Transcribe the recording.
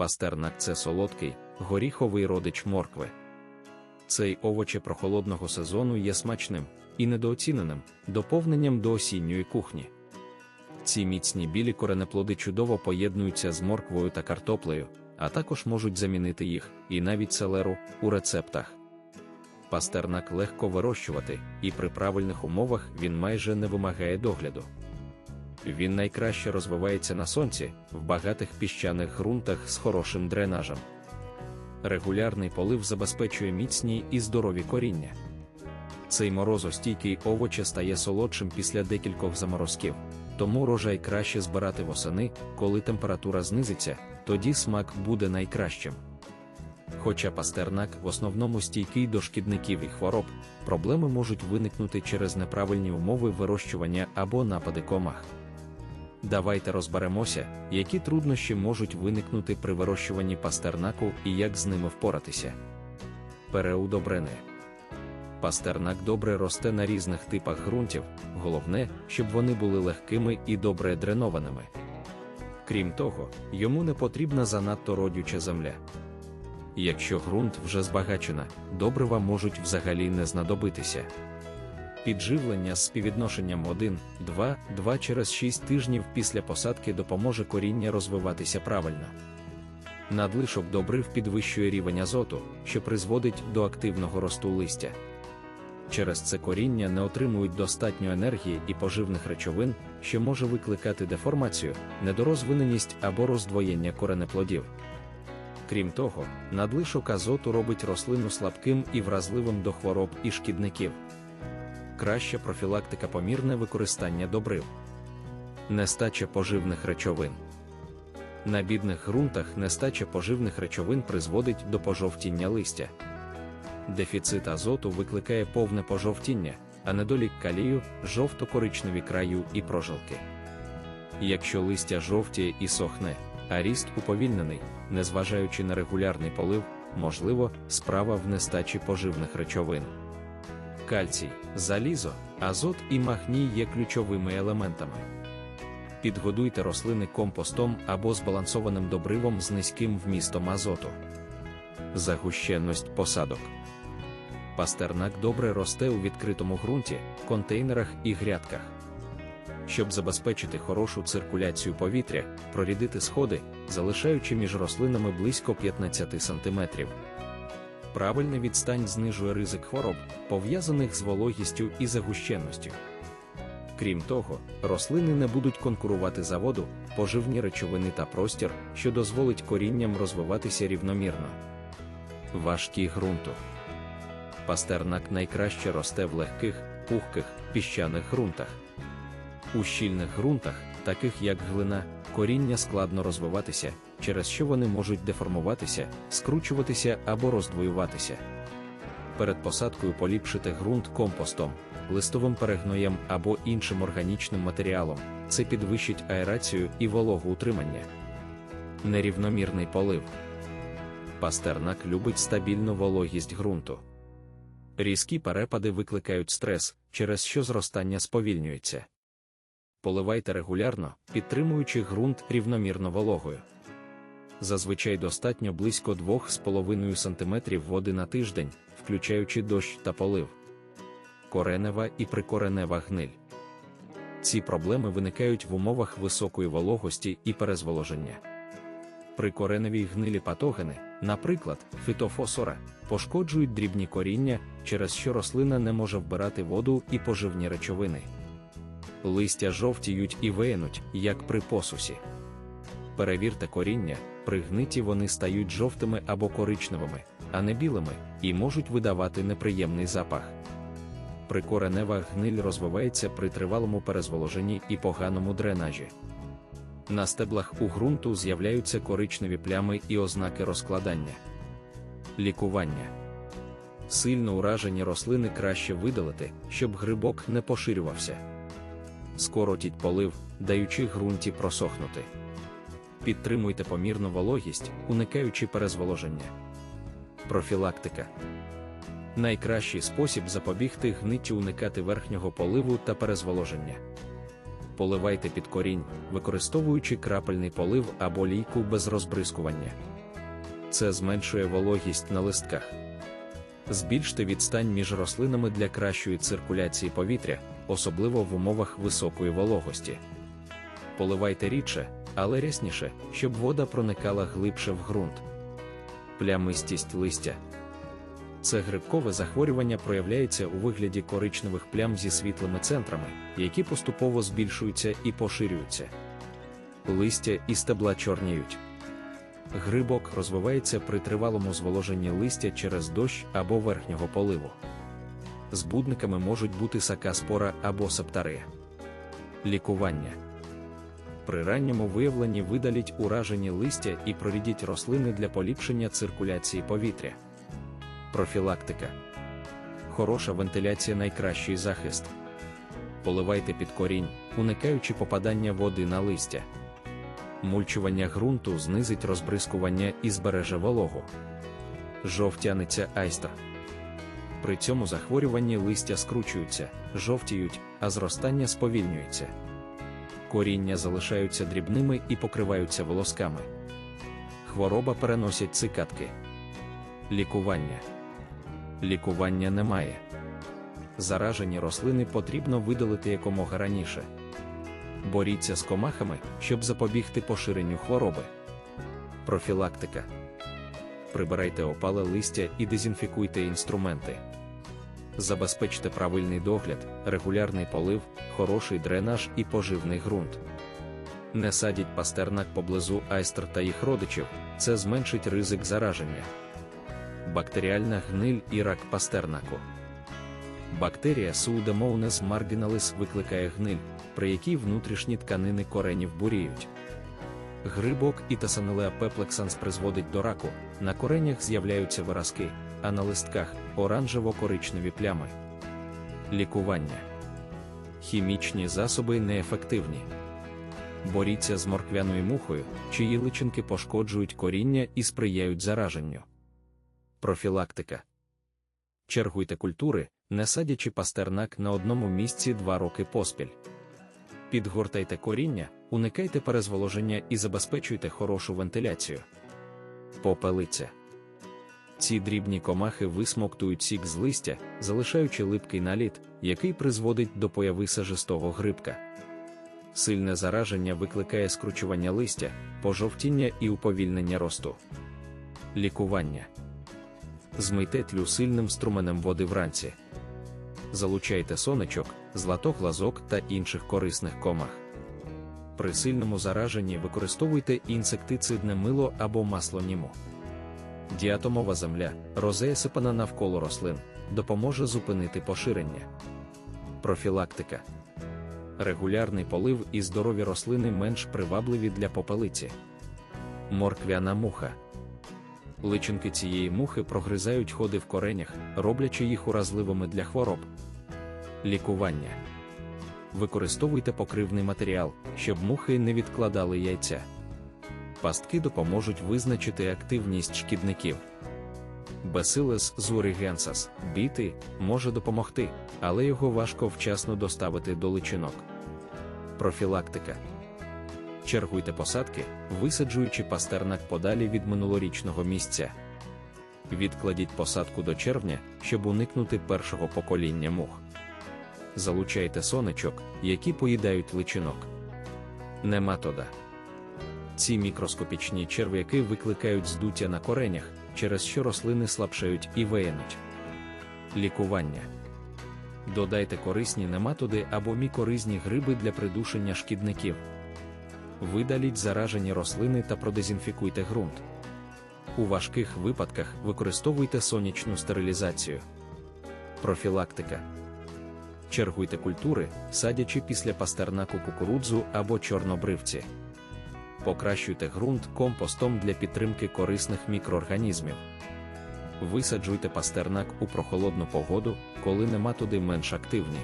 Пастернак це солодкий, горіховий родич моркви. Цей овоче прохолодного сезону є смачним і недооціненим доповненням до осінньої кухні. Ці міцні білі коренеплоди чудово поєднуються з морквою та картоплею, а також можуть замінити їх, і навіть селеру, у рецептах. Пастернак легко вирощувати, і при правильних умовах він майже не вимагає догляду. Він найкраще розвивається на сонці, в багатих піщаних ґрунтах з хорошим дренажем. Регулярний полив забезпечує міцні і здорові коріння. Цей морозостійкий овоче стає солодшим після декількох заморозків, тому рожай краще збирати восени, коли температура знизиться, тоді смак буде найкращим. Хоча пастернак в основному стійкий до шкідників і хвороб, проблеми можуть виникнути через неправильні умови вирощування або напади комах. Давайте розберемося, які труднощі можуть виникнути при вирощуванні пастернаку і як з ними впоратися. Переудобрени. Пастернак добре росте на різних типах ґрунтів, головне, щоб вони були легкими і добре дренованими. Крім того, йому не потрібна занадто родюча земля. Якщо ґрунт вже збагачена, добрива можуть взагалі не знадобитися. Підживлення з співвідношенням 1, 2, 2 через 6 тижнів після посадки допоможе коріння розвиватися правильно. Надлишок добрив підвищує рівень азоту, що призводить до активного росту листя. Через це коріння не отримують достатньо енергії і поживних речовин, що може викликати деформацію, недорозвиненість або роздвоєння коренеплодів. Крім того, надлишок азоту робить рослину слабким і вразливим до хвороб і шкідників. Краща профілактика помірне використання добрив. Нестача поживних речовин. На бідних ґрунтах нестача поживних речовин призводить до пожовтіння листя. Дефіцит азоту викликає повне пожовтіння, а недолік калію, жовто-коричневі краю і прожилки. Якщо листя жовтіє і сохне, а ріст уповільнений, незважаючи на регулярний полив, можливо, справа в нестачі поживних речовин. Кальцій, залізо, азот і магній є ключовими елементами. Підгодуйте рослини компостом або збалансованим добривом з низьким вмістом азоту. Загущенність посадок. Пастернак добре росте у відкритому ґрунті, контейнерах і грядках. Щоб забезпечити хорошу циркуляцію повітря, прорідити сходи, залишаючи між рослинами близько 15 см. Правильна відстань знижує ризик хвороб, пов'язаних з вологістю і загущенністю. Крім того, рослини не будуть конкурувати за воду, поживні речовини та простір, що дозволить корінням розвиватися рівномірно. Важкі ґрунту. Пастернак найкраще росте в легких, пухких, піщаних ґрунтах. У щільних ґрунтах, таких як глина, коріння складно розвиватися, через що вони можуть деформуватися, скручуватися або роздвоюватися. Перед посадкою поліпшити ґрунт компостом, листовим перегноєм або іншим органічним матеріалом, це підвищить аерацію і вологоутримання. Нерівномірний полив. Пастернак любить стабільну вологість ґрунту. Різкі перепади викликають стрес, через що зростання сповільнюється. Поливайте регулярно, підтримуючи ґрунт рівномірно вологою. Зазвичай достатньо близько 2,5 см води на тиждень, включаючи дощ та полив. Коренева і прикоренева гниль. Ці проблеми виникають в умовах високої вологості і перезволоження. При кореневій гнилі патогени, наприклад, фітофосора, пошкоджують дрібні коріння, через що рослина не може вбирати воду і поживні речовини. Листя жовтіють і веянуть, як при посусі. Перевірте коріння, при гниті вони стають жовтими або коричневими, а не білими, і можуть видавати неприємний запах. Прикоренева гниль розвивається при тривалому перезволоженні і поганому дренажі. На стеблах у ґрунту з'являються коричневі плями і ознаки розкладання. Лікування. Сильно уражені рослини краще видалити, щоб грибок не поширювався. Скоротіть полив, даючи ґрунті просохнути. Підтримуйте помірну вологість, уникаючи перезволоження. Профілактика. Найкращий спосіб запобігти гниттю уникати верхнього поливу та перезволоження. Поливайте під корінь, використовуючи крапельний полив або лійку без розбризкування. Це зменшує вологість на листках. Збільште відстань між рослинами для кращої циркуляції повітря, особливо в умовах високої вологості. Поливайте рідше, але рясніше, щоб вода проникала глибше в ґрунт. Плямистість листя. Це грибкове захворювання проявляється у вигляді коричневих плям зі світлими центрами, які поступово збільшуються і поширюються. Листя і стебла чорніють. Грибок розвивається при тривалому зволоженні листя через дощ або верхнього поливу. Збудниками можуть бути сакаспора або септария. Лікування при ранньому виявленні видаліть уражені листя і прорідіть рослини для поліпшення циркуляції повітря. Профілактика. Хороша вентиляція найкращий захист. Поливайте під корінь, уникаючи попадання води на листя. Мульчування ґрунту знизить розбризкування і збереже вологу. Жовтяниця айстер. При цьому захворюванні листя скручуються, жовтіють, а зростання сповільнюється. Коріння залишаються дрібними і покриваються волосками. Хвороба переносять цикатки. Лікування. Лікування немає. Заражені рослини потрібно видалити якомога раніше. Боріться з комахами, щоб запобігти поширенню хвороби. Профілактика. Прибирайте опале листя і дезінфікуйте інструменти. Забезпечте правильний догляд, регулярний полив, хороший дренаж і поживний ґрунт. Не садіть пастернак поблизу айстер та їх родичів, це зменшить ризик зараження. Бактеріальна гниль і рак пастернаку. Бактерія Pseudomonas marginalis викликає гниль, при якій внутрішні тканини коренів буріють. Грибок і тасанелеа пеплексанс призводить до раку, на коренях з'являються виразки, а на листках оранжево-коричневі плями. Лікування. Хімічні засоби неефективні. Боріться з морквяною мухою, чиї личинки пошкоджують коріння і сприяють зараженню. Профілактика. Чергуйте культури, не садячи пастернак на одному місці два роки поспіль. Підгортайте коріння, уникайте перезволоження і забезпечуйте хорошу вентиляцію. Попелиця. Ці дрібні комахи висмоктують сік з листя, залишаючи липкий наліт, який призводить до появи сажистого грибка. Сильне зараження викликає скручування листя, пожовтіння і уповільнення росту. Лікування. Змийте тлю сильним струменем води вранці. Залучайте сонечок, златоглазок та інших корисних комах. При сильному зараженні використовуйте інсектицидне мило або масло німу. Діатомова земля, розея сипана навколо рослин, допоможе зупинити поширення. Профілактика. Регулярний полив і здорові рослини менш привабливі для попелиці. Морквяна муха. Личинки цієї мухи прогризають ходи в коренях, роблячи їх уразливими для хвороб. Лікування. Використовуйте покривний матеріал, щоб мухи не відкладали яйця. Пастки допоможуть визначити активність шкідників. Bacillus zurigensis біти може допомогти, але його важко вчасно доставити до личинок. Профілактика. Чергуйте посадки, висаджуючи пастернак подалі від минулорічного місця. Відкладіть посадку до червня, щоб уникнути першого покоління мух. Залучайте сонечок, які поїдають личинок. Нематода. Ці мікроскопічні черв'яки викликають здуття на коренях, через що рослини слабшають і виянуть. Лікування. Додайте корисні нематоди або мікоризні гриби для придушення шкідників. Видаліть заражені рослини та продезінфікуйте ґрунт. У важких випадках використовуйте сонячну стерилізацію. Профілактика. Чергуйте культури, садячи після пастернаку кукурудзу або чорнобривці. Покращуйте ґрунт компостом для підтримки корисних мікроорганізмів. Висаджуйте пастернак у прохолодну погоду, коли нема туди менш активні.